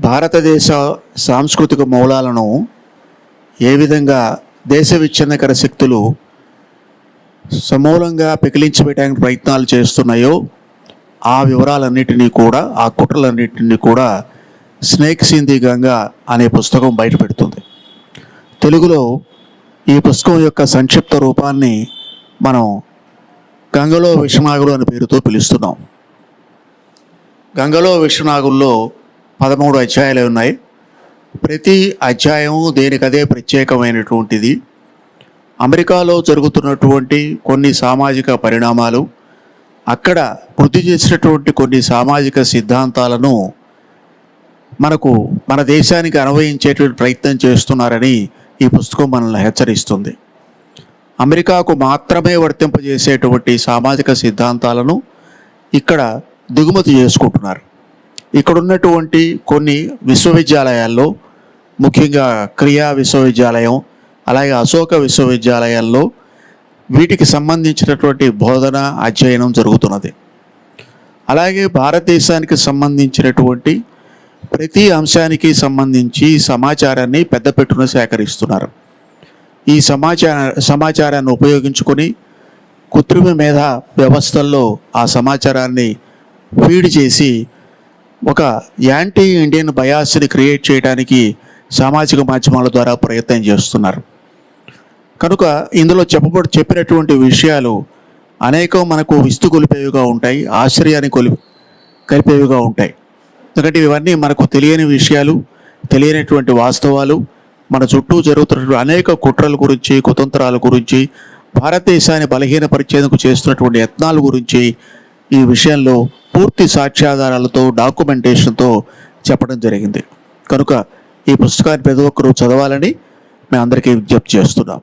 భారతదేశ సాంస్కృతిక మూలాలను ఏ విధంగా దేశ విచ్ఛిన్నకర శక్తులు సమూలంగా పెకిలించి పెట్టడానికి ప్రయత్నాలు చేస్తున్నాయో ఆ వివరాలన్నిటినీ కూడా ఆ కుట్రలన్నిటినీ కూడా స్నేక్స్ ఇన్ ది గంగా అనే పుస్తకం బయటపెడుతుంది. తెలుగులో ఈ పుస్తకం యొక్క సంక్షిప్త రూపాన్ని మనం గంగలో విషనాగులు అనే పేరుతో పిలుస్తున్నాం. గంగలో విషనాగుల్లో పదమూడు అధ్యాయాలు ఉన్నాయి. ప్రతి అధ్యాయం దేనికదే ప్రత్యేకమైనటువంటిది. అమెరికాలో జరుగుతున్నటువంటి కొన్ని సామాజిక పరిణామాలు అక్కడ వృద్ధి చేసినటువంటి కొన్ని సామాజిక సిద్ధాంతాలను మనకు మన దేశానికి అనువయించేటువంటి ప్రయత్నం చేస్తున్నారని ఈ పుస్తకం మనల్ని హెచ్చరిస్తుంది. అమెరికాకు మాత్రమే వర్తింపజేసేటువంటి సామాజిక సిద్ధాంతాలను ఇక్కడ దిగుమతి చేసుకుంటున్నారు. ఇక్కడ ఉన్నటువంటి కొన్ని విశ్వవిద్యాలయాల్లో ముఖ్యంగా క్రియా విశ్వవిద్యాలయం అలాగే అశోక విశ్వవిద్యాలయాల్లో వీటికి సంబంధించినటువంటి బోధన అధ్యయనం జరుగుతున్నది. అలాగే భారతదేశానికి సంబంధించినటువంటి ప్రతి అంశానికి సంబంధించి సమాచారాన్ని పెద్ద పెట్టున సేకరిస్తున్నారు. ఈ సమాచార సమాచారాన్ని ఉపయోగించుకొని కృత్రిమ మేధ వ్యవస్థల్లో ఆ సమాచారాన్ని ఫీడ్ చేసి ఒక యాంటీ ఇండియన్ బయాస్ని క్రియేట్ చేయడానికి సామాజిక మాధ్యమాల ద్వారా ప్రయత్నం చేస్తున్నారు. కనుక ఇందులో చెప్పబడి చెప్పినటువంటి విషయాలు అనేకం మనకు విస్తు కొలిపేవిగా ఉంటాయి ఆశ్చర్యాన్ని కొలి కలిపేవిగా ఉంటాయి. ఎందుకంటే ఇవన్నీ మనకు తెలియని విషయాలు తెలియనటువంటి వాస్తవాలు. మన చుట్టూ జరుగుతున్నటువంటి అనేక కుట్రల గురించి కుతంత్రాల గురించి భారతదేశాన్ని బలహీనపరిచేందుకు చేస్తున్నటువంటి యత్నాల గురించి ఈ విషయంలో పూర్తి సాక్ష్యాధారాలతో డాక్యుమెంటేషన్తో చెప్పడం జరిగింది. కనుక ఈ పుస్తకాన్ని ప్రతి ఒక్కరూ చదవాలని మేము అందరికీ విజ్ఞప్తి చేస్తున్నాం.